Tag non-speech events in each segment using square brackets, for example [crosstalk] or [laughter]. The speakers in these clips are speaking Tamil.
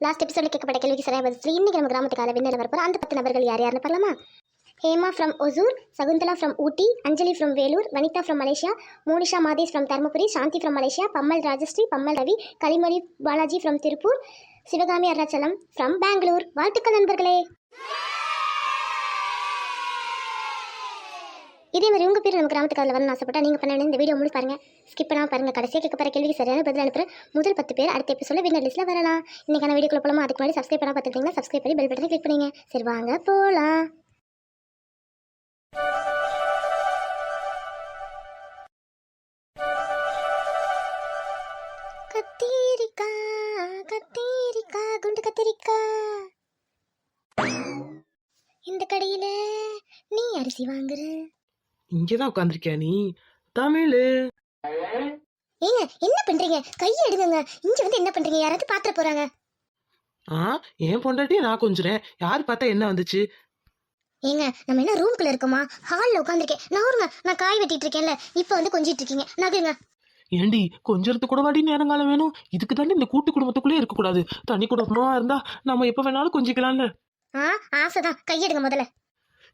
லாஸ்ட் எபிசோட கேட்கப்பட்ட கேள்விக்கு சரியா பதில் சொல்லி இன்னைக்கு நம்ம கிராமத்துக்கால விண்ணில் வரப்போற அந்த பத்து நபர்கள் யார் யாருன்னு பார்க்கலாமா? Hema from Hosur Shakuntala from Ooty Anjali from Vellore Vanitha from Malaysia Monisha Madhesh from Dharmapuri Shanthi from Malaysia Pammal Rajashree Pammal Ravi Kalimozhi Balaji from Tiruppur Sivakami Arunachalam from Bangalore வாழ்த்துக்கள் நண்பர்களே! இதே மாதிரி உங்கள் பேர் நம்ம கிராமத்துக்காரில் வரணும்னு ஆசைப்பட்டா நீங்கள் பண்ண வேண்டிய இந்த வீடியோ முழு பாருங்கள் ஸ்கிப் பாருங்கள் கடைசியாக கேட்க போகிற கேள்விக்கு சரியான பதில் அனுப்புற முதல் பத்து பேர் அடுத்த எபிசோட வின்னர் லிஸ்ட்டில் வரலாம். இன்னைக்கான வீடியோக்குள்ள போலாமா? அதுக்கு முன்னாடி சப்ஸ்கிரைப் பண்ணா பார்த்துக்கிட்டீங்கன்னா சப்ஸ்கிரைப் பண்ணி பெல் பட்டனை கிளிக் பண்ணுங்க. சரி வாங்க போகலாம் கத்திரிக்கா கத்திரிக்கா குண்டு கத்திரிக்கா. இந்த கடையில நீ அரிசி வாங்குற இங்கதான் உட்காந்துருக்கியா நீ? தமிழ். ஏங்க என்ன பண்றீங்க? கையை எடுங்க இங்க வந்து என்ன பண்றீங்க? யாராவது பாத்திர போறாங்க. ஆ என் பொண்டாட்டி நான் கொஞ்சுறேன். யார் பார்த்தா என்ன வந்துச்சு? ஏங்க நம்ம என்ன ரூம்குள்ள இருக்கோமா? ஹால்ல உட்காந்துருக்கேன் நகருங்க நான் காய் வெட்டிட்டு இருக்கேன்ல இப்போ வந்து கொஞ்சிட்டு இருக்கீங்க நகருங்க ஏண்டி கொஞ்சிறதுக்கு கூட வாடி நேரங்காலம் வேணும். இதுக்கு தானே இந்த கூட்டு குடும்பத்துக்குள்ளே இருக்கக்கூடாது. தனி குடும்பமா இருந்தா நம்ம எப்ப வேணாலும் கொஞ்சிக்கலாம்ல. ஆ ஆசைதான். கையெடுங்க முதல்ல.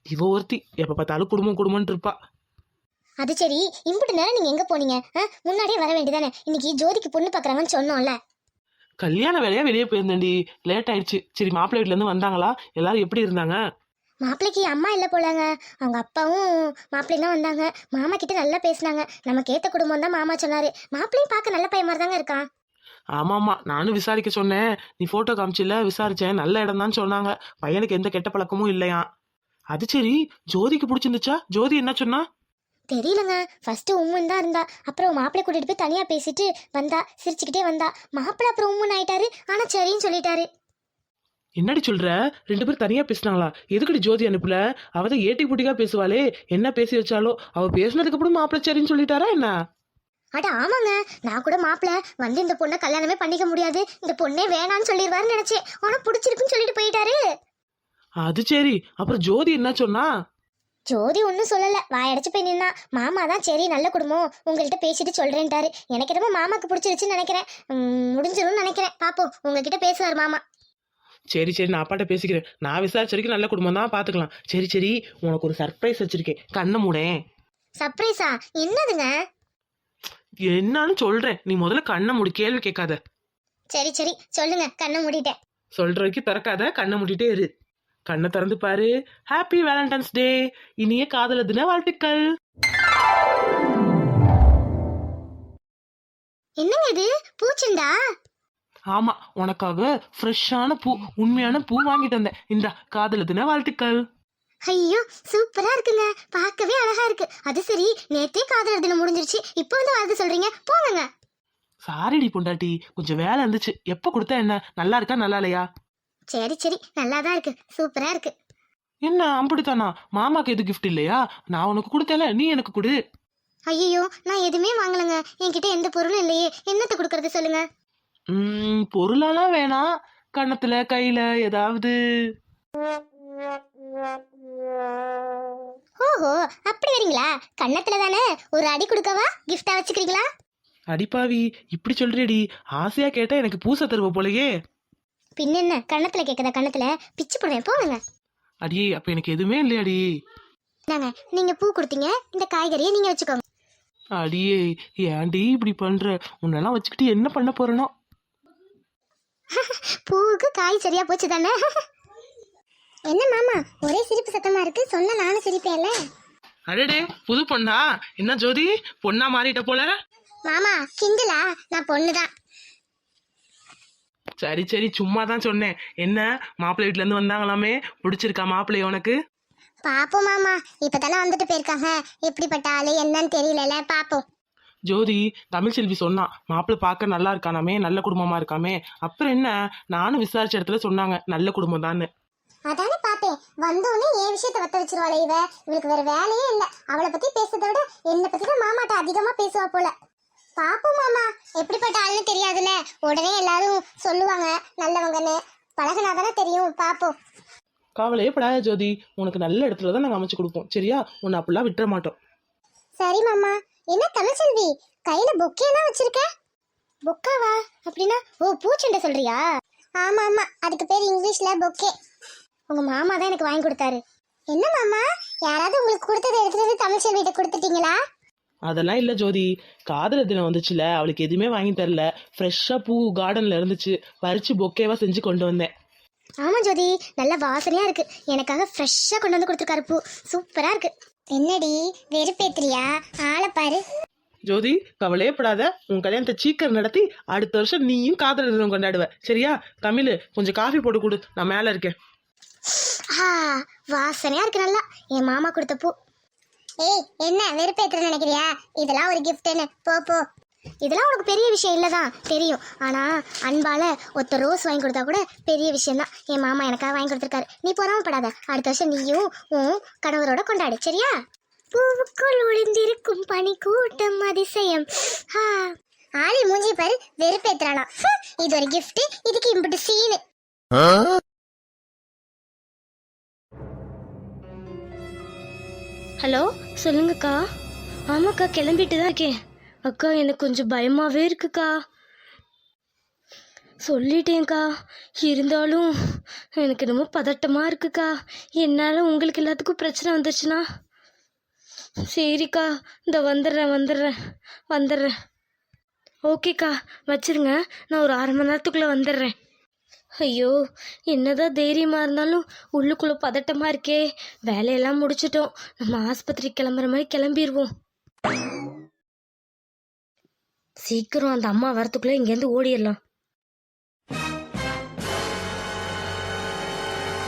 இவ ஒருத்தி எப்ப பார்த்தாலும் குடும்பம் குடும்பம்னு இருப்பா. அது சரி இம்புட்டு நேரம் நீங்க எங்க போனீங்க? ஆ, முன்னாடியே வர வேண்டியதானே? இன்னைக்கு ஜோதிக்கு பொண்ணு பாக்குறாங்கன்னு சொன்னோம்ல. கல்யாண வேலையா வெளியே போயிருந்தேன்டி. லேட் ஆயிடுச்சு. சரி மாப்பிள்ளை வீட்டுல இருந்து வந்தாங்களா? எல்லாரும் எப்படி இருந்தாங்க? மாப்பிள்ளைக்கு அம்மா இல்லை போலாங்க. அவங்க அப்பாவும் மாப்பிள்ளையும் தான் வந்தாங்க. மாமா கிட்ட நல்லா பேசினாங்க. நமக்கு ஏத்த குடும்பம் தான் மாமா சொன்னாரு. மாப்பிள்ளையும் பார்க்க நல்ல பையன் மாதிரி தாங்க இருக்கான். ஆமா ஆமா நானும் விசாரிக்க சொன்னேன். நீ போட்டோ காமிச்சில விசாரிச்சேன். நல்ல இடம் தான் சொன்னாங்க. பையனுக்கு எந்த கெட்ட பழக்கமும் இல்லையா அது சரி ஜோதிக்கு பிடிச்சிருந்துச்சா? ஜோதி என்ன சொன்னா? தெரியலங்க. ஃபர்ஸ்ட் உம்முன்னு தான் இருந்தா. அப்புறம் மாப்பிள்ளை கூட்டிட்டு போய் தனியா பேசிட்டு வந்தா சிரிச்சுக்கிட்டே வந்தா. மாப்பிள்ளை அப்புறம் உம்முன்னு ஆயிட்டாரு. ஆனா சரின்னு சொல்லிட்டாரு. என்னடி சொல்ற? ரெண்டு பேரும் தனியா பேசினாங்களா? எதுக்கடி ஜோதி அனுப்புல? அவ தான் ஏட்டி பூட்டிக்கா பேசுவாளே. என்ன பேசி வச்சாலோ? அவ பேசினதுக்கு அப்புறம் மாப்பிள்ளை சரின்னு சொல்லிட்டாரா என்ன? அட ஆமாங்க. நான் கூட மாப்பிள்ளை வந்து இந்த பொண்ணை கல்யாணமே பண்ணிக்க முடியாது. இந்த பொண்ணே வேணான்னு சொல்லிடுவாருன்னு நினைச்சேன். ஆனா பிடிச்சிருக்குன்னு சொல்லிட்டு போயிட்டாரு. அது சரி. அப்புறம் ஜோதி என்ன சொன்னா? ஜோதி ஒன்றும் சொல்லல. வாயடைச்சு போய் நின்னா மாமா தான் சரி நல்ல குடும்பம். உங்கள்கிட்ட பேசிட்டு சொல்றேன்ட்டாரு. எனக்கு என்னமோ மாமாக்கு பிடிச்சிருச்சுன்னு நினைக்கிறேன். உம், முடிஞ்சிரும்னு நினைக்கிறேன். பாப்போம். உங்ககிட்ட பேசுவார் மாமா. சரி சரி நான் அப்பாட்ட பேசிக்கிறேன். நான் விசாரிச்ச வரைக்கும் நல்ல குடும்பம் தான் பாத்துக்கலாம். சரி சரி உனக்கு ஒரு சர்ப்ரைஸ் வச்சிருக்கேன். கண்ணை மூடேன் சர்ப்ரைஸா என்னதுங்க? என்னன்னு சொல்றேன். நீ முதல்ல கண்ணை மூடி. கேள்வி கேட்காத. சரி சரி சொல்லுங்க. கண்ணை மூடிட்டேன். சொல்ற வரைக்கும் திறக்காத. கண்ணை மூடிட்டே இரு. கண்ணை திறந்து பாரு. ஹாப்பி வேலண்டைன்ஸ் டே இனிய காதல தின வாழ்த்துக்கள். என்னங்க இது? பூச்செண்டா? ஆமா உனக்காக ஃப்ரெஷ்ஷான பூ உண்மையான பூ வாங்கிட்டு வந்தேன். இந்த காதல தின வாழ்த்துக்கள். ஐயோ சூப்பரா இருக்குங்க. பார்க்கவே அழகா இருக்கு. அது சரி நேத்தே காதலர் தினம் முடிஞ்சிருச்சு. இப்போ வந்து வாழ்த்து சொல்றீங்க. போங்கங்க சாரிடி பொண்டாட்டி. கொஞ்சம் வேலை இருந்துச்சு. எப்போ கொடுத்தா என்ன? நல்லா இருக்கா நல்லா இல்லையா? சரி சரி. நல்லா தான் இருக்கு. சூப்பரா இருக்கு. என்ன? அப்படித்தானா? மாமாக்கு எது gift இல்லையா? நான் உனக்கு கொடுத்தேல. நீ எனக்கு கொடு. ஐயோ நான் எதுவுமே வாங்கலங்க. என்கிட்ட எந்த பொருளும் இல்லையே. என்னத்தை கொடுக்கறது சொல்லுங்க. ம், பொருளெல்லாம் வேணாம் கன்னத்துல கையில ஏதாவது. ஓஹோ அப்படி வரீங்களா? கன்னத்துல தானே? ஒரு அடி கொடுக்கவா? கிஃப்டா வச்சுக்கிறீங்களா? அடிப்பாவி இப்படி சொல்றியடி. ஆசையா கேட்டா எனக்கு பூசை தருவ போலயே. பின்ன என்ன? கன்னத்துல கேட்குதா கன்னத்துல? பிச்சு போடுவேன் போங்க. அடியே அப்ப எனக்கு எதுவுமே இல்லையாடி நாங்க நீங்க பூ கொடுத்தீங்க. இந்த காய்கறியை நீங்க வச்சுக்கோங்க. அடியே ஏன்டி இப்படி பண்ற? உன்னெல்லாம் வச்சுக்கிட்டு என்ன பண்ண போறனோ? [laughs] பூவுக்கு காய் சரியா போச்சு தானே? [laughs] என்ன மாமா ஒரே சிரிப்பு சத்தமா இருக்கு. சொன்ன நானும் சிரிப்பேன்ல. அடடே புது பொண்ணா? என்ன ஜோதி? பொண்ணா மாறிட்ட போல? மாமா கிண்டலா நான் பொண்ணுதான். சரி சரி சும்மா தான் சொன்னேன். என்ன மாப்பிள்ளை வீட்ல இருந்து வந்தாங்களாமே? பிடிச்சிருக்கா மாப்பிள்ளை உனக்கு? பாப்போம் மாமா. இப்பதானே வந்துட்டு போயிருக்காங்க. எப்படிப்பட்ட ஆளு என்னன்னு தெரியலல. பாப்போம். ஜோதி தமிழ்செல்வி சொன்னான் மாப்பிள்ளை பார்க்க நல்லா இருக்கானாமே? நல்ல குடும்பமா இருக்காமே? அப்புறம் என்ன? நானும் விசாரிச்ச இடத்துல சொன்னாங்க நல்ல குடும்பம் தான் அதானே பார்த்தேன் வந்தோடனே என் விஷயத்த வத்த வச்சிருவாளே இவ. இவளுக்கு வேற வேலையே இல்ல. அவளை பத்தி பேசுறதை விட என்னை பத்தி தான் மாமாட்ட அதிகமா பேசுவா போல. பாப்போம் மாமா. எப்படிப்பட்ட ஆளுன்னு தெரியாதுல்ல. உடனே எல்லாரும் சொல்லுவாங்க நல்லவங்கன்னு. பழகுனா தானே தெரியும். பாப்போம். கவலையே படாத ஜோதி. உனக்கு நல்ல இடத்துல தான் நாங்கள் அமைச்சு கொடுப்போம். சரியா? உன்னை அப்படிலாம் விட்டுற மாட்டோம். சரி மாமா. என்ன தமிழ்செல்வி கையில பொக்கே எல்லாம் வச்சிருக்க? பொக்காவா? அப்படின்னா ஓ பூச்செண்டை சொல்றியா? ஆமா ஆமா. அதுக்கு பேர் இங்கிலீஷ்ல பொக்கே. உங்க மாமா தான் எனக்கு வாங்கி கொடுத்தாரு. என்ன மாமா? யாராவது உங்களுக்கு கொடுத்ததை எடுத்துட்டு வந்து தமிழ் செல்விட்ட கொடுத்துட்டீங்களா? அதெல்லாம் இல்லை ஜோதி. காதலர் தினம் வந்துச்சுல அவளுக்கு எதுவுமே வாங்கி தரல. ஃப்ரெஷ்ஷாக பூ கார்டனில் இருந்துச்சு. பறித்து பொக்கேவாக செஞ்சு கொண்டு வந்தேன். ஆமா ஜோதி நல்ல வாசனையா இருக்கு. எனக்காக ஃப்ரெஷ்ஷா கொண்டு வந்து கொடுத்துருக்காரு பூ. சூப்பரா இருக்கு. என்னடி வெறுப்பேத்திரியா ஆளை பாரு. ஜோதி கவலையே படாத உன் கல்யாணத்தை சீக்கிரம் நடத்தி அடுத்த வருஷம் நீயும் காதலர் தினம் கொண்டாடுவ. சரியா? தமிழ் கொஞ்சம் காஃபி போட்டு கொடு. நான் மேலே இருக்கேன். ஆ வாசனையா இருக்கு நல்லா. என் மாமா கொடுத்த பூ. ஏய் என்ன வெறுப்பேற்றுன்னு நினைக்கிறியா? இதெல்லாம் ஒரு கிஃப்ட்னு போ போ. இதெல்லாம் உனக்கு பெரிய விஷயம் இல்லைதான். தெரியும். ஆனால் அன்பால் ஒருத்தர் ரோஸ் வாங்கி கொடுத்தா கூட பெரிய விஷயம் தான் என் மாமா எனக்காக வாங்கி கொடுத்துருக்காரு. நீ பொறாமப்படாத அடுத்த வருஷம் நீயும் உன் கணவரோட கொண்டாடு. சரியா? பூவுக்குள் ஒளிந்திருக்கும் பனி கூட்டம் அதிசயம் ஆளி மூஞ்சி பாரு. வெறுப்பேத்துறானா இது ஒரு கிஃப்ட் இதுக்கு இம்பிட்டு சீனு ஹலோ சொல்லுங்கக்கா. ஆமாக்கா கிளம்பிட்டு தான் இருக்கேன். அக்கா எனக்கு கொஞ்சம் பயமாகவே இருக்குக்கா. சொல்லிட்டேங்க்கா இருந்தாலும் எனக்கு ரொம்ப பதட்டமாக இருக்குக்கா. என்னால் உங்களுக்கு எல்லாத்துக்கும் பிரச்சனை வந்துச்சுன்னா சரிக்கா இந்த வந்துடுறேன் வந்துடுறேன் வந்துடுறேன். ஓகேக்கா வச்சிருங்க. நான் ஒரு அரை மணி நேரத்துக்குள்ளே வந்துடுறேன். ஐயோ என்னதான் தைரியமாக இருந்தாலும் உள்ளுக்குள்ளே பதட்டமாக இருக்கே. வேலையெல்லாம் முடிச்சிட்டோம். நம்ம ஆஸ்பத்திரி கிளம்புற மாதிரி கிளம்பிடுவோம் சீக்கிரம் அந்த அம்மா வரத்துக்குள்ளே இங்கேருந்து ஓடிடலாம்.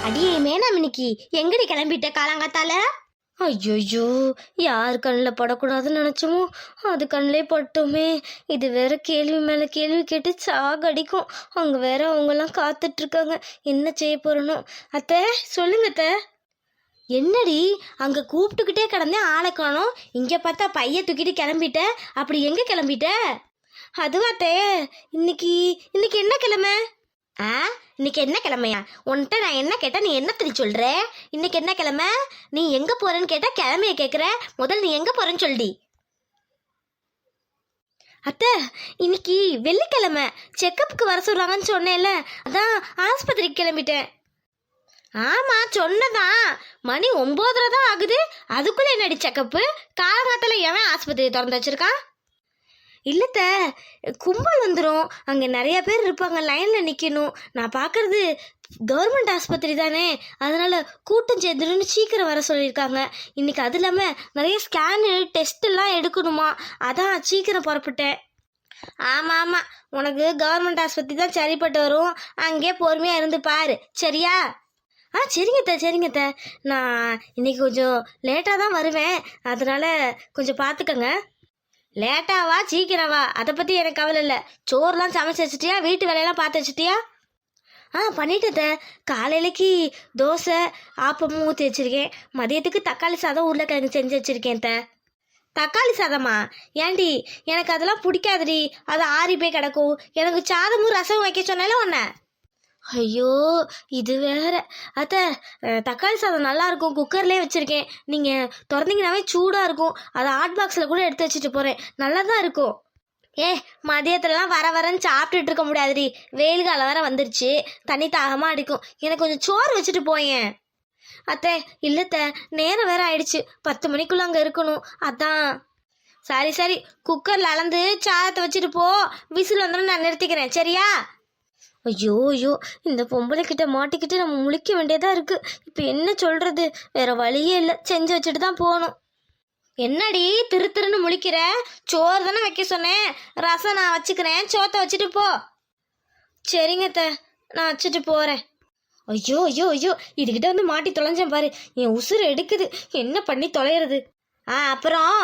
அடியே மேனாமினிக்கு இன்னைக்கு எங்கடி கிளம்பிட்ட காலாங்காத்தால? ஐயோ யார் கண்ணில் படக்கூடாதுன்னு நினச்சோமோ அது கண்ணிலே பட்டோமே. இது வேற கேள்வி மேலே கேள்வி கேட்டு சாகடிக்கும். அங்கே வேற அவங்கெல்லாம் காத்துட்ருக்காங்க. என்ன செய்ய போகிறனோ அத்தை சொல்லுங்க அத்தை. என்னடி அங்கே கூப்பிட்டுக்கிட்டே கிடந்தேன் ஆளை காணோம். இங்கே பார்த்தா பைய தூக்கிட்டு கிளம்பிட்ட. அப்படி எங்கே கிளம்பிட்ட? அதுவாத்தே இன்னைக்கு இன்னைக்கு என்ன கிழமை? ஆ? இன்னைக்கு என்ன கிழமையா? உன்கிட்ட நான் என்ன கேட்டேன் நீ என்ன திரி சொல்ற? இன்னைக்கு என்ன கிழமை? நீ எங்க போகிறேன்னு கேட்டா கிழமைய கேக்குற. முதல்ல நீ எங்க போகிறேன்னு சொல்லி அத்தை இன்னைக்கு வெள்ளிக்கிழமை. செக்கப்புக்கு வர சொல்றாங்கன்னு சொன்னேன்ல. அதான் ஆஸ்பத்திரிக்கு கிளம்பிட்டேன். ஆமா சொன்னதான். மணி ஒம்போதரை தான் ஆகுது. அதுக்குள்ள என்னடி செக்கப்பு? காலங்காத்தில் எவன் ஆஸ்பத்திரி திறந்து வச்சிருக்கான்? இல்லைத்த கும்பல் வந்துடும் அங்கே நிறைய பேர் இருப்பாங்க லைனில் நிற்கணும் நான் பார்க்குறது கவர்மெண்ட் ஆஸ்பத்திரி தானே. அதனால் கூட்டம் சேர்ந்துடும் சீக்கிரம் வர சொல்லியிருக்காங்க. இன்றைக்கி அது இல்லாமல் நிறைய ஸ்கேனு டெஸ்ட்டெல்லாம் எடுக்கணுமா? அதான் சீக்கிரம் புறப்பட்டேன். ஆமாம் ஆமாம் உனக்கு கவர்மெண்ட் ஆஸ்பத்திரி தான் சரிப்பட்டு வரும். அங்கேயே பொறுமையாக இருந்து பாரு. சரியா? ஆ சரிங்கத்த சரிங்கத்த நான் இன்னைக்கு கொஞ்சம் லேட்டாக தான் வருவேன். அதனால் கொஞ்சம் பார்த்துக்கங்க லேட்டாவா? சீக்கிரவா அதை பற்றி எனக்கு கவலை இல்லை. சோறுலாம் சமைச்சு வச்சுட்டியா? வீட்டு வேலையெல்லாம் பார்த்து வச்சுட்டியா? ஆ பண்ணிட்டேன் காலையிலக்கு தோசை ஆப்பமும் ஊற்றி வச்சிருக்கேன். மதியத்துக்கு தக்காளி சாதம் உருளைக்கிழங்கு செஞ்சு வச்சுருக்கேன் த தக்காளி சாதமா? ஏண்டி எனக்கு அதெல்லாம் பிடிக்காதுடி. அது ஆறி போய் கிடக்கும். எனக்கு சாதமும் ரசமும் வைக்க சொன்னால உன்னை. ஐயோ இது வேற. அத்தை தக்காளி சாதம் நல்லா இருக்கும் குக்கர்லேயே வச்சுருக்கேன். நீங்கள் திறந்தீங்கன்னாவே சூடாக இருக்கும். அதை ஹாட் பாக்ஸில் கூட எடுத்து வச்சுட்டு போகிறேன் நல்லா தான் இருக்கும். ஏ மதியத்துலலாம் வர வரன்னு சாப்பிட்டுட்டு இருக்க முடியாதுடி. வெயில் காலம் வேற வந்துருச்சு. தண்ணி தாகமாக அடிக்கும். எனக்கு கொஞ்சம் சோறு வச்சுட்டு போயேன். அத்தை இல்லத்த நேரம் வேற ஆயிடுச்சு. பத்து மணிக்குள்ள அங்கே இருக்கணும். அதான். சரி சரி. குக்கரில் அளந்து சாதத்தை வச்சுட்டு போ. விசில் வந்துடும் நான் நிறுத்திக்கிறேன். சரியா? ஐயோ ஐயோ இந்த பொம்பளை கிட்ட மாட்டிக்கிட்டு நம்ம முழிக்க வேண்டியதா இருக்கு. இப்போ என்ன சொல்றது? வேற வழியே இல்லை. செஞ்சு வச்சுட்டு தான் போகணும் என்னடி திரு திருன்னு முழிக்கிற? சோறு தானே வைக்க சொன்னேன். ரசம் நான் வச்சுக்கிறேன். சோத்தை வச்சுட்டு போ. சரிங்க த நான் வச்சுட்டு போறேன். ஐயோ ஐயோ ஐயோ. இதுகிட்ட வந்து மாட்டி தொலைஞ்சேன் பாரு. என் உசுறு எடுக்குது. என்ன பண்ணி தொலைகிறது ஆ அப்புறம்?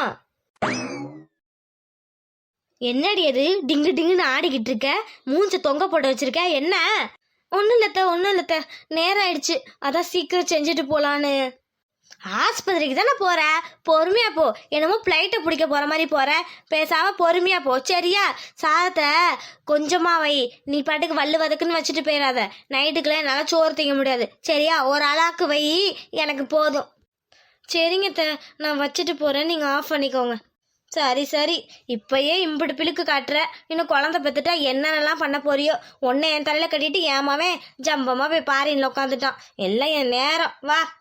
என்னடி அது? டிங்கு டிங்குன்னு ஆடிக்கிட்டு இருக்க மூஞ்ச தொங்க போட்டு வச்சிருக்க? என்ன? ஒன்றும் இல்லத்த ஒன்றும் இல்லத்த நேரம் ஆயிடுச்சு அதான் சீக்கிரம் செஞ்சுட்டு போகலான்னு ஆஸ்பத்திரிக்கு தானே போற? பொறுமையா போ. என்னமோ ஃப்ளைட்டை பிடிக்க போற மாதிரி போற. பேசாம பொறுமையா போ. சரியா? சாதத்தை கொஞ்சமா வை. நீ பாட்டுக்கு வல்லு வதக்குன்னு வச்சுட்டு போயிடாத நைட்டுக்குள்ள என்னால் சோறு திங்க முடியாது. சரியா? ஒரு ஆளாக்கு வை. எனக்கு போதும். சரிங்கத்தை நான் வச்சுட்டு போறேன். நீங்க ஆஃப் பண்ணிக்கோங்க. சரி சரி. இப்பயே இம்பிடு பிழுக்கு காட்டுற. இன்னும் குழந்த பெற்றுட்டா என்னென்னலாம் பண்ண போறியோ? ஒன்னே என் தலையில கட்டிட்டு ஏமாவே ஜம்பமா போய் பாரின்ல உட்காந்துட்டான் எல்லாம் என் நேரம். வா.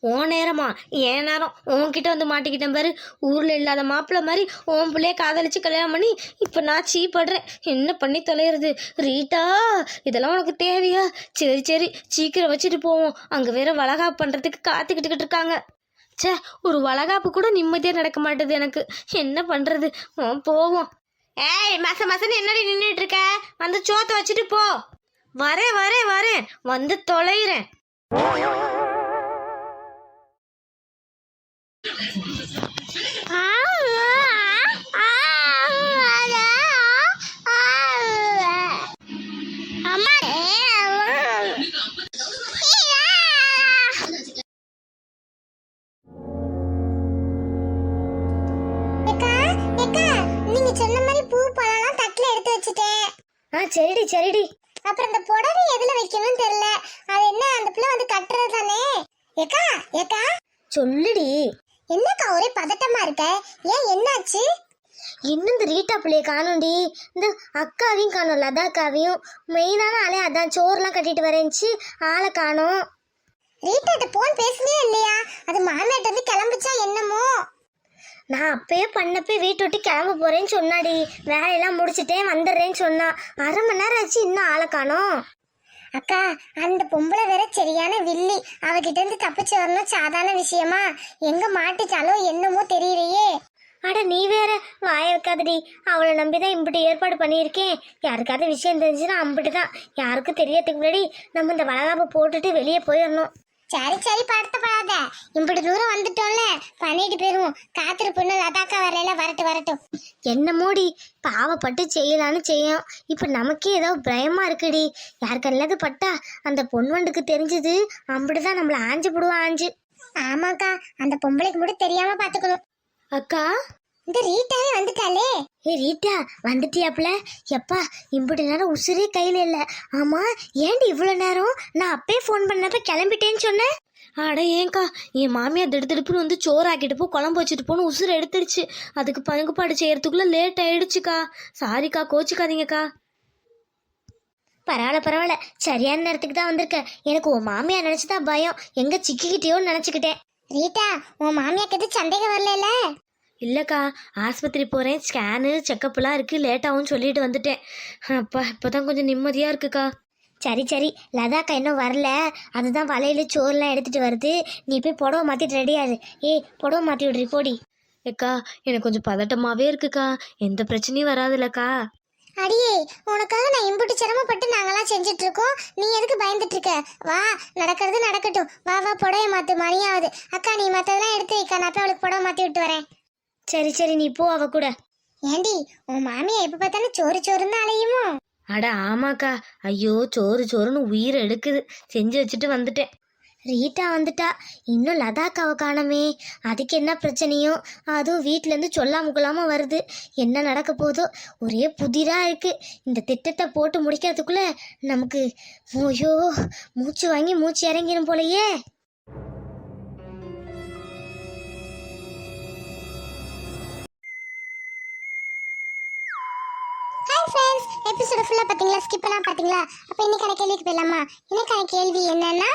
உன் நேரமா? என் நேரம்? உன்கிட்ட வந்து மாட்டிக்கிட்டேன் பாரு. ஊர்ல இல்லாத மாப்பிள்ளை மாதிரி உன் பிள்ளைய காதலிச்சு கல்யாணம் பண்ணி இப்போ நான் சீப்படுறேன். என்ன பண்ணி தொலைகிறது ரீட்டா இதெல்லாம் உனக்கு தேவையா? சரி சரி. சீக்கிரம் வச்சுட்டு போவோம். அங்கே வேற வளகா பண்ணுறதுக்கு காத்துக்கிட்டுக்கிட்டு இருக்காங்க. ச்சே ஒரு வளகாப்பு கூட நிம்மதியாக நடக்க மாட்டேது எனக்கு. என்ன பண்ணுறது போவோம். ஏய் மச மசன்னு என்னடி நின்றுட்டு இருக்க? வந்து சோத்தை வச்சுட்டு போ. வரேன் வரேன் வரேன். வந்து தொலைகிறேன் சரிடி சரிடி. அப்புறம் இந்த புடவை எதுல வைக்கணும்னு தெரியல. அது என்ன அந்த பிள்ளை வந்து கட்டுறது தானே? ஏக்கா ஏக்கா. சொல்லுடி. என்னக்கா ஒரே பதட்டமா இருக்க? ஏன் என்னாச்சு? இன்னும் இந்த ரீட்டா பிள்ளைய காணும்டி. இந்த அக்காவையும் காணும் லதாக்காவையும். மெயினான ஆளே அதான். சோறுலாம் கட்டிட்டு வரேன்ச்சு. ஆளை காணும். ரீட்டாட்ட போன் பேசுனே இல்லையா? அது மாமியாட்ட வந்து கிளம்பிச்சா என்னமோ? நான் அப்பயே பண்ணப்பே வீட்டு விட்டு கிளம்ப போறேன்னு சொன்னாடி. வேலையெல்லாம் முடிச்சிட்டேன் வந்துடுறேன்னு சொன்னா. அரை மணி நேரம் ஆச்சு இன்னும் ஆளை காணோம். அக்கா அந்த பொம்பளை வேற சரியான வில்லி. அவகிட்ட இருந்து தப்பிச்சு வரணும் சாதாரண விஷயமா? எங்க மாட்டிச்சாலோ என்னமோ தெரியலையே. அட நீ வேற வாய வைக்காதடி. அவளை நம்பி தான் இம்பிட்டு ஏற்பாடு பண்ணியிருக்கேன். யாருக்காவது விஷயம் தெரிஞ்சுன்னா அம்பிட்டு தான் யாருக்கும் தெரியறதுக்கு முன்னாடி நம்ம இந்த வளகாப்பை போட்டுட்டு வெளியே போயிடணும். சரி சரி படுத்தப்படாத. இப்படி தூரம் வந்துட்டோம்ல. பண்ணிட்டு போயிருவோம். காத்திருப்புன்னு லதாக்கா வரல வரட்டும் வரட்டும். என்ன மூடி? பாவப்பட்டு செய்யலான்னு செய்யும். இப்போ நமக்கே ஏதோ பயமா இருக்குடி. யாருக்கல்லாது பட்டா அந்த பொன்வண்டுக்கு தெரிஞ்சது. அப்படிதான் நம்மளை ஆஞ்சு போடுவா ஆஞ்சு. ஆமாக்கா அந்த பொம்பளைக்கு மட்டும் தெரியாம பாத்துக்கணும். அக்கா இந்த ரீட்டாவே வந்துட்டாளே. ஏ ரீட்டா வந்துட்டியாப்ல எப்பா இம்புட்டு நேரம் உசுரே கையில இல்ல. ஆமா ஏன்டி இவ்வளோ நேரம்? நான் அப்பயே ஃபோன் பண்ணப்ப கிளம்பிட்டேன்னு சொன்னேன் அட ஏன்க்கா என் மாமியார் திடுதிடுப்புன்னு வந்து சோறு ஆக்கிட்டு போ குழம்பு வச்சுட்டு போன்னு உசுறு எடுத்துடுச்சு. அதுக்கு பங்குபாடு செய்யறதுக்குள்ள லேட் ஆயிடுச்சுக்கா. சாரிக்கா கோச்சிக்காதீங்கக்கா. பரவாயில்ல பரவாயில்ல. சரியான நேரத்துக்கு தான் வந்திருக்க. எனக்கு உன் மாமியார் நினைச்சுதான் பயம். எங்க சிக்கிக்கிட்டியோன்னு நினைச்சுக்கிட்டேன். ரீட்டா உன் மாமியாக்கு எதுவும் சந்தேகம் வரல இல்லைக்கா ஆஸ்பத்திரி போகிறேன் ஸ்கேனு செக்கப்லாம் இருக்குது லேட்டாகும் சொல்லிட்டு வந்துட்டேன். அப்பா இப்போ தான் கொஞ்சம் நிம்மதியாக இருக்குக்கா. சரி சரி. லதாக்கா இன்னும் வரல. அதுதான் வலையில சோறுலாம் எடுத்துகிட்டு வருது. நீ போய் புடவை மாற்றிட்டு ரெடியாரு ஏய் புடவை மாற்றி விட்றி போடி. ஏக்கா எனக்கு கொஞ்சம் பதட்டமாகவே இருக்குக்கா. எந்த பிரச்சனையும் வராதுல்லக்கா. அடியே உனக்காக நான் இம்புட்டு சிரமப்பட்டு நாங்கெல்லாம் செஞ்சுட்டு இருக்கோம் நீ எதுக்கு பயந்துட்டு இருக்க வா நடக்கிறது நடக்கட்டும். வா வா புடவை மாத்து மணியாவது. அக்கா நீ மத்ததெல்லாம் எடுத்து வைக்கா. நான் போய் அவளுக்கு புடவை மாத்தி விட்டு வரேன். சரி சரி நீ போ அவ கூட. ஏண்டி உன் மாமியா எப்ப பார்த்தாலும் சோறு சோறுன்னு அலையுமோ? அட ஆமாக்கா. ஐயோ சோறு சோறுன்னு உயிர் எடுக்குது. செஞ்சு வச்சுட்டு வந்துட்டேன். ரீட்டா வந்துட்டா. இன்னும் லதாக்காவை காணமே. அதுக்கு என்ன பிரச்சனையோ? அதுவும் வீட்டிலேருந்து சொல்லாம கொள்ளாம வருது. என்ன நடக்க போதோ? ஒரே புதிராக இருக்கு. இந்த திட்டத்தை போட்டு முடிக்கிறதுக்குள்ள நமக்கு ஐயோ மூச்சு வாங்கி மூச்சு இறங்கிடும் போலயே. எபிசோட ஃபுல்லாக பார்த்தீங்களா ஸ்கிப் பார்த்தீங்களா அப்போ அப்ப இன்னைக்கான கேள்விக்கு போயிடலாமா? இன்னைக்கான கேள்வி என்னன்னா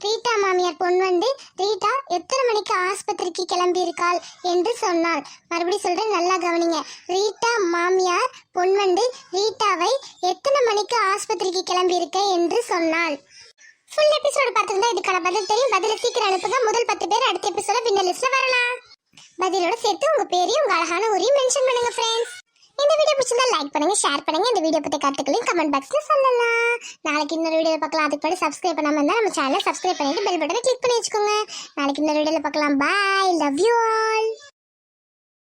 ரீட்டா மாமியார் பொன் வந்து ரீட்டா எத்தனை மணிக்கு ஆஸ்பத்திரிக்கு கிளம்பி இருக்காள் என்று சொன்னாள். மறுபடியும் சொல்கிறேன் நல்லா கவனிங்க. ரீட்டா மாமியார் பொன் வந்து ரீட்டாவை எத்தனை மணிக்கு ஆஸ்பத்திரிக்கு கிளம்பி இருக்க என்று சொன்னாள். ஃபுல் எபிசோடு பார்த்துருந்தா இதுக்கான பதில் தெரியும். பதில சீக்கிரம் அனுப்புங்க. முதல் பத்து பேர் அடுத்த எபிசோட வின்னர் லிஸ்ட்ல வரலாம். பதிலோட சேர்த்து உங்கள் பேரையும் உங்க அழகான ஊரையும் மென்ஷன் பண்ணுங்க ஃப்ரெண்ட்ஸ் இந்த வீடியோ பிடிச்சிருந்தா லைக் பண்ணுங்க ஷேர் பண்ணுங்க. இந்த வீடியோ பத்தி கருத்துக்களையும் கமெண்ட் பாக்ஸ்ல சொல்லலாம். நாளைக்கு இன்னொரு வீடியோ பார்க்கலாம். அதுக்கு முன்னாடி சப்ஸ்கிரைப் பண்ணாம இருந்தா நம்ம சேனலை சப்ஸ்கிரைப் பண்ணிட்டு பெல் பட்டனை கிளிக் பண்ணி வச்சுக்கோங்க. நாளைக்கு இன்னொரு வீடியோல பார்க்கலாம். Bye love you all